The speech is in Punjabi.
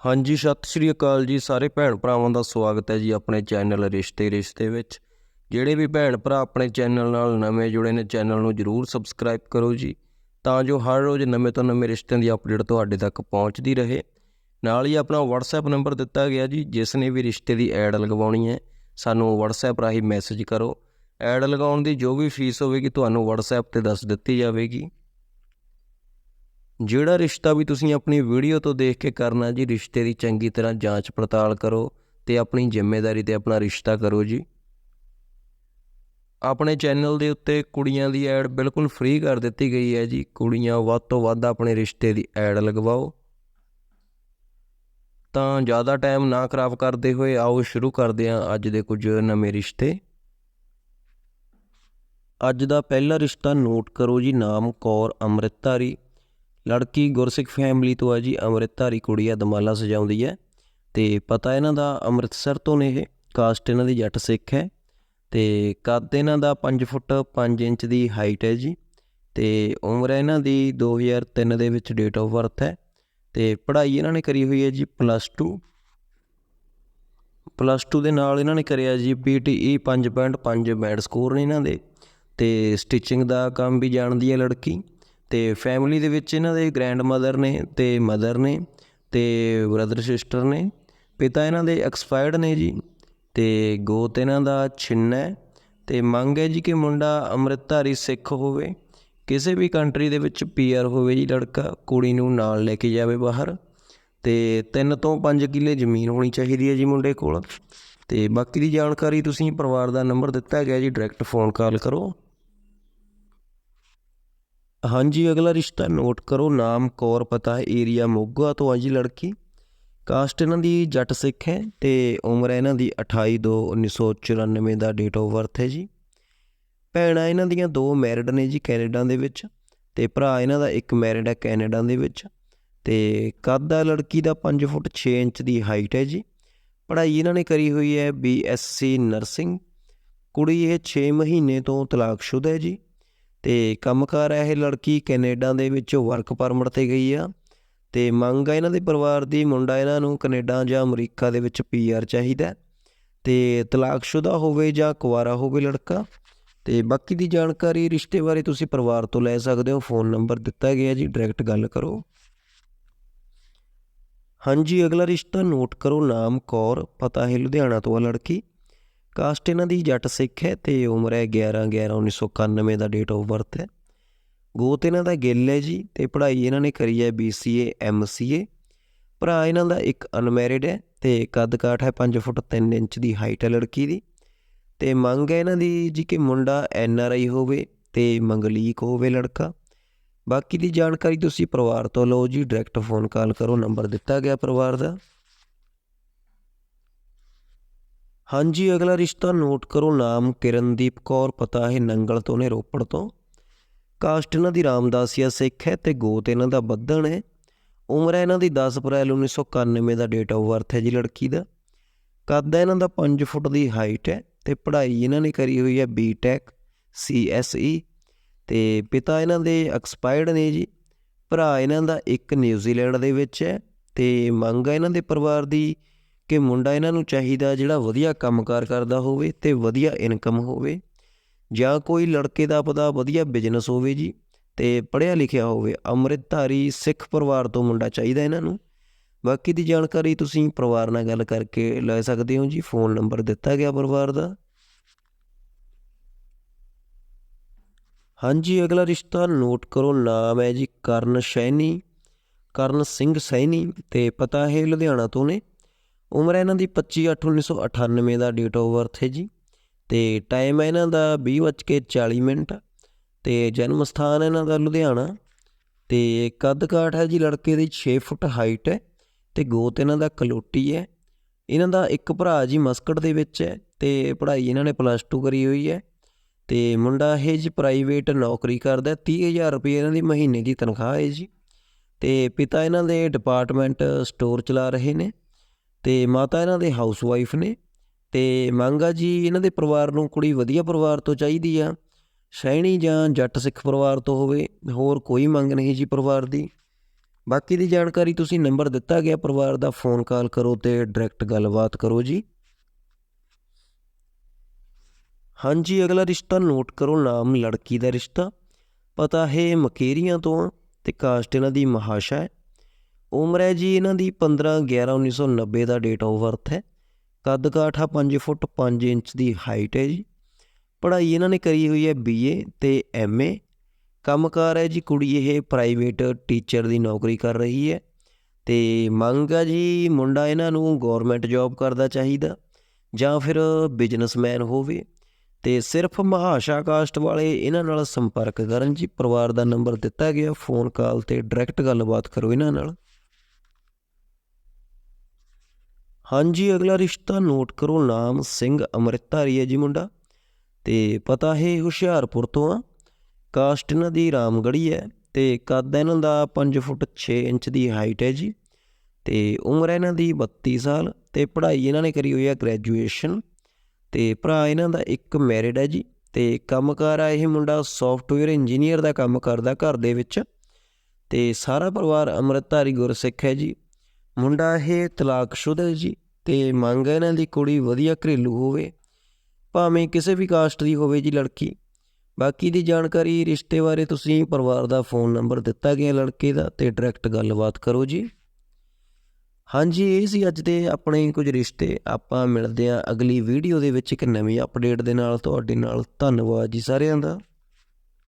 ਹਾਂਜੀ, ਸਤਿ ਸ਼੍ਰੀ ਅਕਾਲ ਜੀ ਸਾਰੇ ਭੈਣ ਭਰਾਵਾਂ ਦਾ ਸਵਾਗਤ ਹੈ ਜੀ ਆਪਣੇ ਚੈਨਲ ਰਿਸ਼ਤੇ ਰਿਸ਼ਤੇ ਵਿੱਚ। ਜਿਹੜੇ ਵੀ ਭੈਣ ਭਰਾ ਆਪਣੇ ਚੈਨਲ ਨਾਲ ਨਵੇਂ ਜੁੜੇ ਨੇ, ਚੈਨਲ ਨੂੰ ਜਰੂਰ ਸਬਸਕ੍ਰਾਈਬ ਕਰੋ ਜੀ, ਤਾਂ ਜੋ ਹਰ ਰੋਜ਼ ਨਵੇਂ ਤੋਂ ਨਵੇਂ ਰਿਸ਼ਤਿਆਂ ਦੀ ਅਪਡੇਟ ਤੁਹਾਡੇ ਤੱਕ ਪਹੁੰਚਦੀ ਰਹੇ। ਨਾਲ ਹੀ ਆਪਣਾ WhatsApp ਨੰਬਰ ਦਿੱਤਾ ਗਿਆ ਜੀ, ਜਿਸ ਨੇ ਵੀ ਰਿਸ਼ਤੇ ਦੀ ਐਡ ਲਗਵਾਉਣੀ ਹੈ, ਸਾਨੂੰ WhatsApp ਰਾਹੀਂ ਮੈਸੇਜ ਕਰੋ। ਐਡ ਲਗਾਉਣ ਦੀ ਜੋ ਵੀ ਫੀਸ ਹੋਵੇਗੀ, ਤੁਹਾਨੂੰ WhatsApp ਤੇ ਦੱਸ ਦਿੱਤੀ ਜਾਵੇਗੀ। ਜਿਹੜਾ ਰਿਸ਼ਤਾ ਵੀ ਤੁਸੀਂ ਆਪਣੀ ਵੀਡੀਓ ਤੋਂ ਦੇਖ ਕੇ ਕਰਨਾ ਜੀ, ਰਿਸ਼ਤੇ ਦੀ ਚੰਗੀ ਤਰ੍ਹਾਂ ਜਾਂਚ ਪੜਤਾਲ ਕਰੋ ਤੇ ਆਪਣੀ ਜ਼ਿੰਮੇਵਾਰੀ ਤੇ ਆਪਣਾ ਰਿਸ਼ਤਾ ਕਰੋ ਜੀ। ਆਪਣੇ ਚੈਨਲ ਦੇ ਉੱਤੇ ਕੁੜੀਆਂ ਦੀ ਐਡ ਬਿਲਕੁਲ ਫ੍ਰੀ ਕਰ ਦਿੱਤੀ ਗਈ ਹੈ ਜੀ। ਕੁੜੀਆਂ ਵੱਧ ਤੋਂ ਵੱਧ ਆਪਣੇ ਰਿਸ਼ਤੇ ਦੀ ਐਡ ਲਗਵਾਓ। ਤਾਂ ਜ਼ਿਆਦਾ ਟਾਈਮ ਨਾ ਖਰਾਬ ਕਰਦੇ ਹੋਏ ਆਓ ਸ਼ੁਰੂ ਕਰਦੇ ਹਾਂ ਅੱਜ ਦੇ ਕੁਝ ਨਵੇਂ ਰਿਸ਼ਤੇ। ਅੱਜ ਦਾ ਪਹਿਲਾ ਰਿਸ਼ਤਾ ਨੋਟ ਕਰੋ ਜੀ, ਨਾਮ ਕੌਰ ਅੰਮ੍ਰਿਤਧਾਰੀ। ਲੜਕੀ ਗੁਰਸਿੱਖ ਫੈਮਿਲੀ ਤੋਂ ਹੈ ਜੀ, ਅੰਮ੍ਰਿਤਧਾਰੀ ਕੁੜੀ ਆ ਦਮਾਲਾ ਸਜਾਉਂਦੀ ਹੈ। ਤੇ ਪਤਾ ਇਹਨਾਂ ਦਾ ਅੰਮ੍ਰਿਤਸਰ ਤੋਂ ਨੇ ਇਹ ਕਾਸਟ ਇਹਨਾਂ ਦੀ ਜੱਟ ਸਿੱਖ ਹੈ। ਤੇ ਕੱਦ ਇਹਨਾਂ ਦਾ 5 ਫੁੱਟ 5 ਇੰਚ ਦੀ ਹਾਈਟ ਹੈ ਜੀ। ਤੇ ਉਮਰ ਇਹਨਾਂ ਦੀ 2003 ਦੇ ਵਿੱਚ ਡੇਟ ਆਫ ਬਰਥ ਹੈ। ਤੇ ਪੜ੍ਹਾਈ ਇਹਨਾਂ ਨੇ ਕਰੀ ਹੋਈ ਹੈ ਜੀ ਪਲੱਸ 2 ਪਲੱਸ 2 ਦੇ ਨਾਲ ਇਹਨਾਂ ਨੇ ਕਰਿਆ ਜੀ ਪੀਟੀਈ 5.5 ਮੈਡ ਸਕੋਰ ਨੇ ਇਹਨਾਂ ਦੇ। ਤੇ ਸਟਿਚਿੰਗ ਦਾ ਕੰਮ ਵੀ ਜਾਣਦੀ ਹੈ ਲੜਕੀ। ਅਤੇ ਫੈਮਿਲੀ ਦੇ ਵਿੱਚ ਇਹਨਾਂ ਦੇ ਗ੍ਰੈਂਡ ਮਦਰ ਨੇ ਅਤੇ ਮਦਰ ਨੇ ਅਤੇ ਬ੍ਰਦਰ ਸਿਸਟਰ ਨੇ, ਪਿਤਾ ਇਹਨਾਂ ਦੇ ਐਕਸਪਾਇਰਡ ਨੇ ਜੀ ਅਤੇ ਗੋਤ ਇਹਨਾਂ ਦਾ ਛਿੰਨਾ ਹੈ ਅਤੇ ਮੰਗ ਹੈ ਜੀ ਕਿ ਮੁੰਡਾ ਅੰਮ੍ਰਿਤਧਾਰੀ ਸਿੱਖ ਹੋਵੇ, ਕਿਸੇ ਵੀ ਕੰਟਰੀ ਦੇ ਵਿੱਚ ਪੀਆਰ ਹੋਵੇ ਜੀ ਲੜਕਾ, ਕੁੜੀ ਨੂੰ ਨਾਲ ਲੈ ਕੇ ਜਾਵੇ ਬਾਹਰ ਤੇ 3 ਤੋਂ 5 ਕਿੱਲੇ ਜ਼ਮੀਨ ਹੋਣੀ ਚਾਹੀਦੀ ਹੈ ਜੀ ਮੁੰਡੇ ਕੋਲ ਤੇ ਬਾਕੀ ਦੀ ਜਾਣਕਾਰੀ ਤੁਸੀਂ ਪਰਿਵਾਰ ਦਾ ਨੰਬਰ ਦਿੱਤਾ ਗਿਆ ਜੀ ਡਾਇਰੈਕਟ ਫੋਨ ਕਾਲ ਕਰੋ। ਹਾਂਜੀ, ਅਗਲਾ ਰਿਸ਼ਤਾ ਨੋਟ ਕਰੋ। ਨਾਮ, ਕੌਰ, ਪਤਾ ਹੈ ਏਰੀਆ, ਮੋਗਾ ਤੋਂ ਆ ਜੀ ਲੜਕੀ। ਕਾਸਟ ਇਹਨਾਂ ਦੀ ਜੱਟ ਸਿੱਖ ਹੈ ਤੇ ਉਮਰ ਇਹਨਾਂ ਦੀ 28 ਦੋ 1994 ਦਾ ਡੇਟ ਆਫ ਬਰਥ ਹੈ ਜੀ। ਭੈਣਾਂ ਇਹਨਾਂ ਦੀਆਂ ਦੋ ਮੈਰਿਡ ਨੇ ਜੀ ਕੈਨੇਡਾ ਦੇ ਵਿੱਚ ਤੇ ਭਰਾ ਇਹਨਾਂ ਦਾ ਇੱਕ ਮੈਰਿਡ ਹੈ ਕੈਨੇਡਾ ਦੇ ਵਿੱਚ ਤੇ ਕੱਦ ਆ ਲੜਕੀ ਦਾ 5 ਫੁੱਟ 6 ਇੰਚ ਦੀ ਹਾਈਟ ਹੈ ਜੀ। ਪੜ੍ਹਾਈ ਇਹਨਾਂ ਨੇ ਕਰੀ ਹੋਈ ਹੈ ਬੀਐਸਸੀ ਨਰਸਿੰਗ। ਕੁੜੀ ਇਹ 6 ਮਹੀਨੇ ਤੋਂ ਤਲਾਕਸ਼ੁਦਾ ਹੈ ਜੀ। ਤੇ ਕੰਮਕਾਰ ਹੈ ਇਹ ਲੜਕੀ ਕੈਨੇਡਾ ਦੇ ਵਿੱਚ ਵਰਕ ਪਰਮਿਟ ਤੇ ਗਈ ਆ। ਤੇ ਮੰਗ ਆ ਇਹਨਾਂ ਦੇ ਪਰਿਵਾਰ ਦੀ, ਮੁੰਡਾ ਇਹਨਾਂ ਨੂੰ ਕੈਨੇਡਾ ਜਾਂ ਅਮਰੀਕਾ ਦੇ ਵਿੱਚ ਪੀਆਰ ਚਾਹੀਦਾ ਤੇ ਤਲਾਕਸ਼ੁਦਾ ਹੋਵੇ ਜਾਂ ਕੁਆਰਾ ਹੋਵੇ ਲੜਕਾ। ਤੇ ਬਾਕੀ ਦੀ ਜਾਣਕਾਰੀ, ਰਿਸ਼ਤੇ ਬਾਰੇ ਤੁਸੀਂ ਪਰਿਵਾਰ ਤੋਂ ਲੈ ਸਕਦੇ ਹੋ। ਫੋਨ ਨੰਬਰ ਦਿੱਤਾ ਗਿਆ ਜੀ ਡਾਇਰੈਕਟ ਗੱਲ ਕਰੋ। ਹਾਂਜੀ, ਅਗਲਾ ਰਿਸ਼ਤਾ ਨੋਟ ਕਰੋ। ਨਾਮ ਕੌਰ, ਪਤਾ ਹੈ ਲੁਧਿਆਣਾ ਤੋਂ ਆ ਲੜਕੀ। ਕਾਸਟ ਇਹਨਾਂ ਦੀ ਜੱਟ ਸਿੱਖ ਹੈ ਤੇ ਉਮਰ ਹੈ 11 11 1991 ਦਾ ਡੇਟ ਆਫ ਬਰਥ ਹੈ। ਗੋਤ ਇਹਨਾਂ ਦਾ ਗਿੱਲ ਹੈ ਜੀ ਤੇ ਪੜ੍ਹਾਈ ਇਹਨਾਂ ਨੇ ਕਰੀ ਹੈ BCA MCA ਭਰਾ ਇਹਨਾਂ ਦਾ ਇੱਕ ਅਨਮੈਰਿਡ ਹੈ ਤੇ ਕੱਦ ਕਾਠ ਹੈ 5 ਫੁੱਟ 3 ਇੰਚ ਦੀ ਹਾਈਟ ਹੈ ਲੜਕੀ ਦੀ। ਤੇ ਮੰਗ ਹੈ ਇਹਨਾਂ ਦੀ ਜੀ ਕਿ ਮੁੰਡਾ NRI ਹੋਵੇ ਤੇ ਮੰਗਲੀਕ ਹੋਵੇ ਲੜਕਾ। ਬਾਕੀ ਦੀ ਜਾਣਕਾਰੀ ਤੁਸੀਂ ਪਰਿਵਾਰ ਤੋਂ ਲਓ ਜੀ ਡਾਇਰੈਕਟ ਫੋਨ ਕਾਲ ਕਰੋ ਨੰਬਰ ਦਿੱਤਾ ਗਿਆ ਪਰਿਵਾਰ ਦਾ। ਹਾਂਜੀ, ਅਗਲਾ ਰਿਸ਼ਤਾ ਨੋਟ ਕਰੋ। ਨਾਮ ਕਿਰਨਦੀਪ ਕੌਰ, ਪਤਾ ਹੈ ਨੰਗਲ ਤੋਂ ਨੇ ਰੋਪੜ ਤੋਂ। ਕਾਸਟ ਇਹਨਾਂ ਦੀ ਰਾਮਦਾਸੀਆ ਸਿੱਖ ਹੈ ਤੇ ਗੋਤ ਇਹਨਾਂ ਦਾ ਬੱਧਣ ਹੈ। ਉਮਰ ਹੈ ਇਹਨਾਂ ਦੀ 10 ਅਪ੍ਰੈਲ 1991 ਦਾ ਡੇਟ ਆਫ ਬਰਥ ਹੈ ਜੀ ਲੜਕੀ ਦਾ। ਕੱਦ ਹੈ ਇਹਨਾਂ ਦਾ 5 ਫੁੱਟ ਦੀ ਹਾਈਟ ਹੈ ਤੇ ਪੜ੍ਹਾਈ ਇਹਨਾਂ ਨੇ ਕਰੀ ਹੋਈ ਹੈ ਬੀਟੈਕ ਸੀਐਸਈ ਤੇ ਪਿਤਾ ਇਹਨਾਂ ਦੇ ਐਕਸਪਾਇਰਡ ਨੇ ਜੀ। ਭਰਾ ਇਹਨਾਂ ਦਾ ਇੱਕ ਨਿਊਜ਼ੀਲੈਂਡ ਦੇ ਵਿੱਚ ਹੈ ਤੇ ਮੰਗ ਹੈ ਇਹਨਾਂ ਦੇ ਪਰਿਵਾਰ ਦੀ ਕਿ ਮੁੰਡਾ ਇਹਨਾਂ ਨੂੰ ਚਾਹੀਦਾ ਜਿਹੜਾ ਵਧੀਆ ਕੰਮਕਾਰ ਕਰਦਾ ਹੋਵੇ ਤੇ ਵਧੀਆ ਇਨਕਮ ਹੋਵੇ, ਜਾਂ ਕੋਈ ਲੜਕੇ ਦਾ ਪਤਾ ਵਧੀਆ ਬਿਜ਼ਨਸ ਹੋਵੇ ਜੀ, ਤੇ ਪੜ੍ਹਿਆ ਲਿਖਿਆ ਹੋਵੇ। ਅੰਮ੍ਰਿਤਧਾਰੀ ਸਿੱਖ ਪਰਿਵਾਰ ਤੋਂ ਮੁੰਡਾ ਚਾਹੀਦਾ ਇਹਨਾਂ ਨੂੰ। ਬਾਕੀ ਦੀ ਜਾਣਕਾਰੀ ਤੁਸੀਂ ਪਰਿਵਾਰ ਨਾਲ ਗੱਲ ਕਰਕੇ ਲੈ ਸਕਦੇ ਹੋ ਜੀ। ਫੋਨ ਨੰਬਰ ਦਿੱਤਾ ਗਿਆ ਪਰਿਵਾਰ ਦਾ। ਹਾਂਜੀ, ਅਗਲਾ ਰਿਸ਼ਤਾ ਨੋਟ ਕਰੋ, ਨਾਮ ਹੈ ਜੀ ਕਰਨ ਸੈਣੀ ਕਰਨ ਸਿੰਘ ਸੈਣੀ ਤੇ ਪਤਾ ਹੈ ਲੁਧਿਆਣਾ ਤੋਂ ਨੇ। ਉਮਰ ਹੈ ਇਹਨਾਂ ਦੀ 25 8 1998 ਦਾ ਡੇਟ ਆਫ ਬਰਥ ਹੈ ਜੀ। ਤੇ ਟਾਈਮ ਹੈ ਇਹਨਾਂ ਦਾ 20:40 ਮਿੰਟ। ਤੇ ਜਨਮ ਸਥਾਨ ਇਹਨਾਂ ਦਾ ਲੁਧਿਆਣਾ। ਤੇ ਕੱਦ ਕਾਠ ਹੈ ਜੀ ਲੜਕੇ ਦੀ 6 ਫੁੱਟ ਹਾਈਟ ਹੈ। ਤੇ ਗੋਤ ਇਹਨਾਂ ਦਾ ਕਲੋਟੀ ਹੈ। ਇਹਨਾਂ ਦਾ ਇੱਕ ਭਰਾ ਜੀ ਮਸਕਟ ਦੇ ਵਿੱਚ ਹੈ ਤੇ ਪੜ੍ਹਾਈ ਇਹਨਾਂ ਨੇ ਪਲੱਸ 2 ਕਰੀ ਹੋਈ ਹੈ। ਤੇ ਮੁੰਡਾ ਇਹ ਜੀ ਪ੍ਰਾਈਵੇਟ ਨੌਕਰੀ ਕਰਦਾ 30000 ਰੁਪਏ ਇਹਨਾਂ ਦੀ ਮਹੀਨੇ ਦੀ ਤਨਖਾਹ ਹੈ ਜੀ। ਤੇ ਪਿਤਾ ਇਹਨਾਂ ਦੇ ਡਿਪਾਰਟਮੈਂਟ ਸਟੋਰ ਚਲਾ ਰਹੇ ਨੇ। ਅਤੇ ਮਾਤਾ ਇਹਨਾਂ ਦੇ ਹਾਊਸ ਵਾਈਫ ਨੇ ਮੰਗ ਆ ਜੀ ਇਹਨਾਂ ਦੇ ਪਰਿਵਾਰ ਨੂੰ ਕੁੜੀ ਵਧੀਆ ਪਰਿਵਾਰ ਤੋਂ ਚਾਹੀਦੀ ਆ, ਸਹਿਣੀ ਜਾਂ ਜੱਟ ਸਿੱਖ ਪਰਿਵਾਰ ਤੋਂ ਹੋਵੇ, ਹੋਰ ਕੋਈ ਮੰਗ ਨਹੀਂ ਜੀ ਪਰਿਵਾਰ ਦੀ। ਬਾਕੀ ਦੀ ਜਾਣਕਾਰੀ ਤੁਸੀਂ ਨੰਬਰ ਦਿੱਤਾ ਗਿਆ, ਪਰਿਵਾਰ ਦਾ ਫੋਨ ਕਾਲ ਕਰੋ ਤੇ ਡਾਇਰੈਕਟ ਗੱਲਬਾਤ ਕਰੋ ਜੀ। ਹਾਂਜੀ, ਅਗਲਾ ਰਿਸ਼ਤਾ ਨੋਟ ਕਰੋ, ਨਾਮ ਲੜਕੀ ਦਾ ਰਿਸ਼ਤਾ। ਪਤਾ ਹੈ, ਮਕੇਰੀਆਂ ਤੋਂ ਆ ਤੇ ਕਾਸਟ ਇਹਨਾਂ ਦੀ ਮਹਾਸ਼ਾ ਹੈ। ਉਮਰ ਹੈ ਜੀ ਇਹਨਾਂ ਦੀ 15 11 1990 ਦਾ ਡੇਟ ਆਫ ਬਰਥ ਹੈ। ਕੱਦ ਕਾਠਾ 5 ਫੁੱਟ 5 ਇੰਚ ਦੀ ਹਾਈਟ ਹੈ ਜੀ। ਪੜ੍ਹਾਈ ਇਹਨਾਂ ਨੇ ਕਰੀ ਹੋਈ ਹੈ ਬੀਏ ਤੇ ਐਮਏ ਕੰਮਕਾਰ ਹੈ ਜੀ ਕੁੜੀ ਇਹ ਪ੍ਰਾਈਵੇਟ ਟੀਚਰ ਦੀ ਨੌਕਰੀ ਕਰ ਰਹੀ ਹੈ। ਤੇ ਮੰਗ ਆ ਜੀ ਮੁੰਡਾ ਇਹਨਾਂ ਨੂੰ ਗਵਰਨਮੈਂਟ ਜੌਬ ਕਰਦਾ ਚਾਹੀਦਾ, ਜਾਂ ਫਿਰ ਬਿਜ਼ਨਸਮੈਨ ਹੋਵੇ। ਤੇ ਸਿਰਫ ਮਹਾਸ਼ਾ ਕਾਸਟ ਵਾਲੇ ਇਹਨਾਂ ਨਾਲ ਸੰਪਰਕ ਕਰਨ ਜੀ। ਪਰਿਵਾਰ ਦਾ ਨੰਬਰ ਦਿੱਤਾ ਗਿਆ ਫੋਨ ਕਾਲ ਤੇ ਡਾਇਰੈਕਟ ਗੱਲਬਾਤ ਕਰੋ ਇਹਨਾਂ ਨਾਲ। ਹਾਂਜੀ, ਅਗਲਾ ਰਿਸ਼ਤਾ ਨੋਟ ਕਰੋ, ਨਾਮ ਸਿੰਘ ਅੰਮ੍ਰਿਤਧਾਰੀ ਹੈ ਜੀ ਮੁੰਡਾ। ਤੇ ਪਤਾ ਹੈ ਹੁਸ਼ਿਆਰਪੁਰ ਤੋਂ ਆ। ਕਾਸਟ ਇਹਨਾਂ ਦੀ ਰਾਮਗੜੀ ਹੈ ਤੇ ਕੱਦ ਇਹਨਾਂ ਦਾ 5 ਫੁੱਟ 6 ਇੰਚ ਦੀ ਹਾਈਟ ਹੈ ਜੀ। ਤੇ ਉਮਰ ਇਹਨਾਂ ਦੀ 32 ਸਾਲ ਤੇ ਪੜ੍ਹਾਈ ਇਹਨਾਂ ਨੇ ਕਰੀ ਹੋਈ ਹੈ ਗ੍ਰੈਜੂਏਸ਼ਨ ਤੇ ਭਰਾ ਇਹਨਾਂ ਦਾ ਇੱਕ ਮੈਰਿਡ ਹੈ ਜੀ। ਤੇ ਕੰਮਕਾਰ ਆ ਇਹ ਮੁੰਡਾ ਸੌਫਟਵੇਅਰ ਇੰਜੀਨੀਅਰ ਦਾ ਕੰਮ ਕਰਦਾ ਘਰ ਦੇ ਵਿੱਚ। ਤੇ ਸਾਰਾ ਪਰਿਵਾਰ ਅੰਮ੍ਰਿਤਧਾਰੀ ਗੁਰਸਿੱਖ ਹੈ ਜੀ। ਮੁੰਡਾ ਇਹ ਤਲਾਕਸ਼ੁਦਾ ਹੈ ਜੀ। ਤੇ ਮੰਗ ਹੈ ਇਹਨਾਂ ਦੀ ਕੁੜੀ ਵਧੀਆ ਘਰੇਲੂ ਹੋਵੇ, ਭਾਵੇਂ ਕਿਸੇ ਵੀ ਕਾਸਟ ਦੀ ਹੋਵੇ ਜੀ ਲੜਕੀ। ਬਾਕੀ ਦੀ ਜਾਣਕਾਰੀ, ਰਿਸ਼ਤੇ ਬਾਰੇ ਤੁਸੀਂ ਪਰਿਵਾਰ ਦਾ ਫੋਨ ਨੰਬਰ ਦਿੱਤਾ ਗਿਆ ਲੜਕੇ ਦਾ ਤੇ ਡਾਇਰੈਕਟ ਗੱਲਬਾਤ ਕਰੋ ਜੀ। ਹਾਂਜੀ, ਇਹ ਸੀ ਅੱਜ ਦੇ ਆਪਣੇ ਕੁਝ ਰਿਸ਼ਤੇ। ਆਪਾਂ ਮਿਲਦੇ ਹਾਂ ਅਗਲੀ ਵੀਡੀਓ ਦੇ ਵਿੱਚ ਇੱਕ ਨਵੀਂ ਅਪਡੇਟ ਦੇ ਨਾਲ। ਤੁਹਾਡੇ ਨਾਲ ਧੰਨਵਾਦ ਜੀ ਸਾਰਿਆਂ ਦਾ।